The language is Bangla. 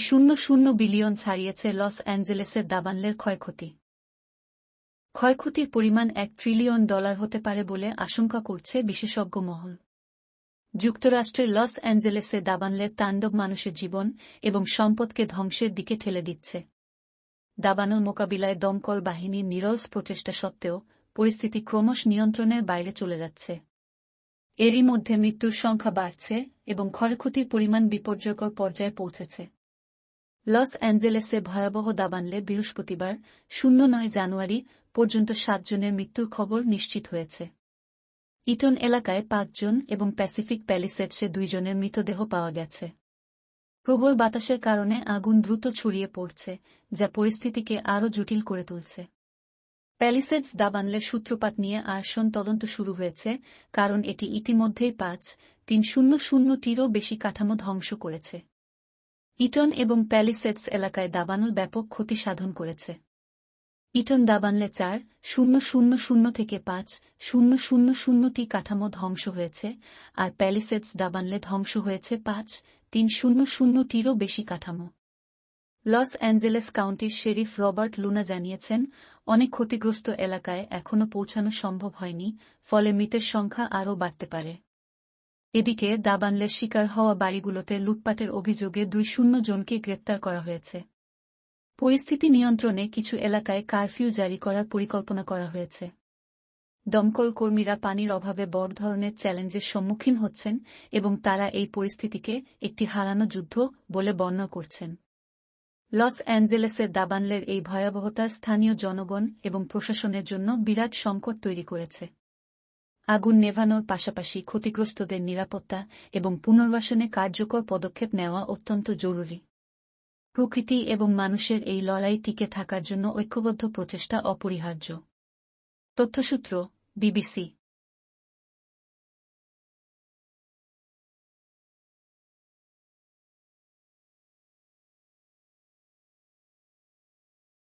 শূন্য শূন্য বিলিয়ন ছাড়িয়েছে লস অ্যাঞ্জেলেসের দাবানলের ক্ষয়ক্ষতি। ক্ষয়ক্ষতির পরিমাণ এক ট্রিলিয়ন ডলার হতে পারে বলে আশঙ্কা করছে বিশেষজ্ঞ মহল। যুক্তরাষ্ট্রের লস অ্যাঞ্জেলেসে দাবানলের তাণ্ডব মানুষের জীবন এবং সম্পদকে ধ্বংসের দিকে ঠেলে দিচ্ছে। দাবানল মোকাবিলায় দমকল বাহিনীর নিরলস প্রচেষ্টা সত্ত্বেও পরিস্থিতি ক্রমশ নিয়ন্ত্রণের বাইরে চলে যাচ্ছে। এরই মধ্যে মৃত্যুর সংখ্যা বাড়ছে এবং ক্ষয়ক্ষতির পরিমাণ বিপর্যয়কর পর্যায়ে পৌঁছেছে। লস অ্যাঞ্জেলেসে ভয়াবহ দাবানলে বৃহস্পতিবার, শূন্য নয় জানুয়ারি পর্যন্ত সাতজনের মৃত্যুর খবর নিশ্চিত হয়েছে। ইটন এলাকায় পাঁচজন এবং প্যাসিফিক প্যালিসেটসে দুইজনের মৃতদেহ পাওয়া গেছে। প্রবল বাতাসের কারণে আগুন দ্রুত ছড়িয়ে পড়ছে, যা পরিস্থিতিকে আরও জটিল করে তুলছে। প্যালিসেডস দাবানলের সূত্রপাত নিয়ে আরশন তদন্ত শুরু হয়েছে, কারণ এটি ইতিমধ্যেই পাঁচ, তিন শূন্য শূন্যটিরও বেশি কাঠামো ধ্বংস করেছে। ইটন এবং প্যালিসেটস এলাকায় দাবানল ব্যাপক ক্ষতি সাধন করেছে। ইটন দাবানলে চার, শূন্য শূন্য শূন্য থেকে পাঁচ, শূন্য শূন্য শূন্যটি কাঠামো ধ্বংস হয়েছে, আর প্যালিসেটস দাবানলে ধ্বংস হয়েছে পাঁচ, তিন শূন্য শূন্যটিরও বেশি কাঠামো। লস অ্যাঞ্জেলেস কাউন্টির শেরিফ রবার্ট লুনা জানিয়েছেন, অনেক ক্ষতিগ্রস্ত এলাকায় এখনও পৌঁছানো সম্ভব হয়নি, ফলে মৃতের সংখ্যা আরও বাড়তে পারে। এদিকে দাবানলের শিকার হওয়া বাড়িগুলোতে লুটপাটের অভিযোগে দুই শূন্য জনকে গ্রেপ্তার করা হয়েছে। পরিস্থিতি নিয়ন্ত্রণে কিছু এলাকায় কারফিউ জারি করার পরিকল্পনা করা হয়েছে। দমকল কর্মীরা পানির অভাবে বড় ধরনের চ্যালেঞ্জের সম্মুখীন হচ্ছেন এবং তারা এই পরিস্থিতিকে একটি হারানো যুদ্ধ বলে বর্ণনা করছেন। লস অ্যাঞ্জেলেসের দাবানলের এই ভয়াবহতা স্থানীয় জনগণ এবং প্রশাসনের জন্য বিরাট সংকট তৈরি করেছে। আগুন নেভানোর পাশাপাশি ক্ষতিগ্রস্তদের নিরাপত্তা এবং পুনর্বাসনে কার্যকর পদক্ষেপ নেওয়া অত্যন্ত জরুরি। প্রকৃতি এবং মানুষের এই লড়াই টিকে থাকার জন্য ঐক্যবদ্ধ প্রচেষ্টা অপরিহার্য। তথ্যসূত্র, বিবিসি